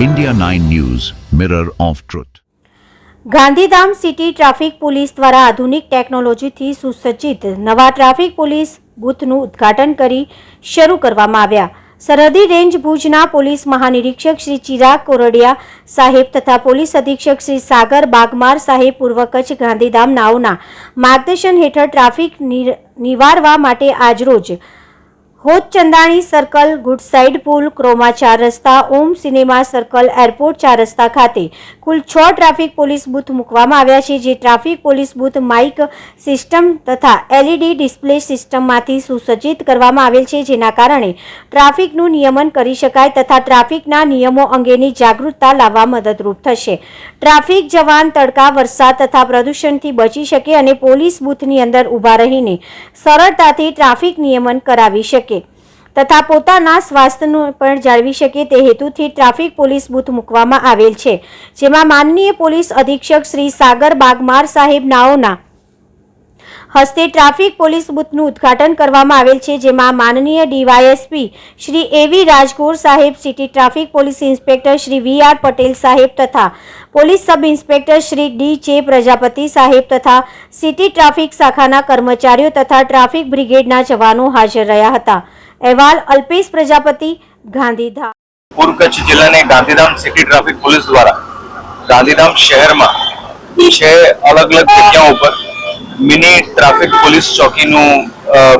India 9 News, Mirror of Truth. Gandhidham city traffic police દ્વારા આધુનિક ટેકનોલોજીથી સુસજ્જિત નવા ટ્રાફિક પોલીસ બૂથનું ઉદ્ઘાટન કરી શરૂ કરવામાં આવ્યા સરહદી રેન્જ ભુજના પોલીસ મહાનિરીક્ષક શ્રી ચિરાગ કોરડિયા સાહેબ તથા પોલીસ અધિક્ષક શ્રી સાગર બાગમાર સાહેબ પૂર્વ કચ્છ ગાંધીધામ નાઓના માર્ગદર્શન હેઠળ ટ્રાફિક નિવારવા માટે આજરોજ હોદ ચંદાણી સર્કલ, ગુડ સાઇડ પુલ, ક્રોમા ચાર રસ્તા, ઓમ સિનેમા સર્કલ, એરપોર્ટ ચાર રસ્તા ખાતે કુલ છ ટ્રાફિક પોલીસ બૂથ મૂકવામાં આવ્યા છે, જે traffic police booth, mike system તથા એલઈડી ડિસ્પ્લે સિસ્ટમમાંથી સુસજ્જિત કરવામાં આવેલ છે, જેના કારણે ટ્રાફિકનું નિયમન કરી શકાય તથા ટ્રાફિકના નિયમો અંગેની જાગૃતતા લાવવા મદદરૂપ થશે. ટ્રાફિક જવાન તડકા, વરસાદ તથા પ્રદૂષણથી બચી શકે અને પોલીસ બૂથની અંદર ઊભા રહીને સરળતાથી ટ્રાફિક નિયમન કરાવી શકે. તથા પોતાના સ્વાસ્થ્યનું પણ જાળવી શકે તે હેતુથી ટ્રાફિક પોલીસ બૂથ મૂકવામાં આવેલ છે, જેમાં માનનીય પોલીસ અધિક્ષક શ્રી સાગર બાગમાર સાહેબ નાઓના હસ્તે ટ્રાફિક પોલીસ બૂથનું ઉદ્ઘાટન કરવામાં આવેલ છે, જેમાં માનનીય ડીવાયએસપી શ્રી એવી રાજગોર સાહેબ, city traffic police inspector Shri V R Patel સાહેબ તથા police sub inspector Shri D J Prajapati સાહેબ તથા સિટી ટ્રાફિક શાખાના કર્મચારીઓ તથા ટ્રાફિક બ્રિગેડના જવાનો હાજર રહ્યા હતા. અહેવાલ અલ્પેશ પ્રજાપતિ, ગાંધીધામ. પૂર્વ કચ્છ જિલ્લાની ગાંધીધામ સિટી ટ્રાફિક પોલીસ દ્વારા ગાંધીધામ શહેરમાં છે અલગ અલગ જગ્યાઓ ઉપર મિની ટ્રાફિક પોલીસ ચોકીનું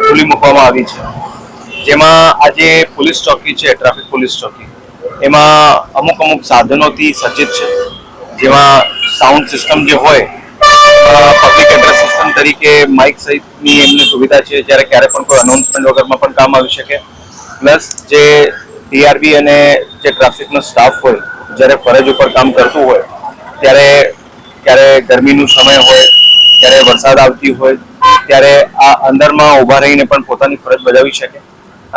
ખુલ્લી મૂકવામાં આવી છે. જેમાં આજે પોલીસ ચોકી છે ટ્રાફિક પોલીસ ચોકી. એમાં અમુક અમુક સાધનોથી સજ્જિત છે. જેમાં સાઉન્ડ સિસ્ટમ જે હોય પબ્લિક એડ્રેસ સિસ્ટમ તરીકે માઇક સહિતની એમની સુવિધા છે. જ્યારે ક્યારે પણ કોઈ અનાઉન્સમેન્ટ વગરમાં પણ કામ આવી શકે. પ્લસ જે ટીઆરબી અને જે ટ્રાફિકનો સ્ટાફ હોય, જ્યારે ફરજ ઉપર કામ કરતું હોય, ત્યારે ક્યારે ગરમીનું સમય હોય ત્યારે વરસાદ આવતી હોય, ત્યારે આ અંદરમાં ઊભા રહીને પણ પોતાની ફરજ બજાવી શકે.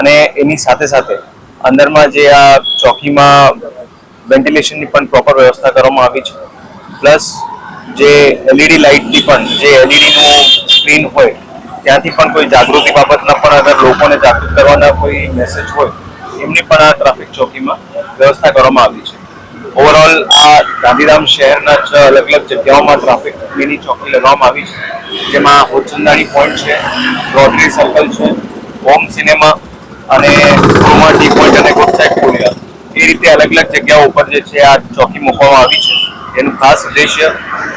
અને એની સાથે સાથે અંદરમાં જે આ ચોકીમાં વેન્ટિલેશનની પણ પ્રોપર વ્યવસ્થા કરવામાં આવી છે. પ્લસ જે એલઈડી લાઇટની પણ, જે એલઈડીનું સ્ક્રીન હોય ત્યાંથી પણ કોઈ જાગૃતિ બાબતના પણ અગર લોકોને જાગૃત કરવાના કોઈ મેસેજ હોય, એમની પણ આ ટ્રાફિક ચોકીમાં વ્યવસ્થા કરવામાં આવી છે. ઓવરઓલ આ ગાંધીધામ શહેરના છ અલગ અલગ જગ્યાઓમાં ટ્રાફિક મિની ચોકી લગાવવામાં આવી છે. જેમાં હોચંદાણી પોઈન્ટ છે, રોટરી સર્કલ છે હોમ સિનેમા અને ક્રોમા ટી પોઈન્ટ અને ગુડ સાઇડ એ રીતે અલગ અલગ જગ્યાઓ ઉપર જે છે આ ચોકી મૂકવામાં આવી છે. એનું ખાસ ઉદ્દેશ્ય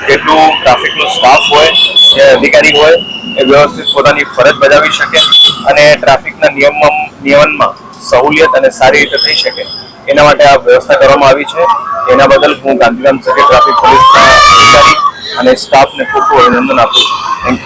જેટલું ટ્રાફિકનો સ્ટાફ હોય જે અધિકારી હોય, એ વ્યવસ્થિત પોતાની ફરજ બજાવી શકે અને ટ્રાફિકના નિયમ નિયમનમાં સહુલિયત અને સારી રીતે થઈ શકે. એના માટે આ વ્યવસ્થા કરવામાં આવી છે. એના બદલ હું ગાંધીધામ સિટી ટ્રાફિક પોલીસના અધિકારી અને સ્ટાફને ખૂબ ખૂબ અભિનંદન આપું છું. Thank you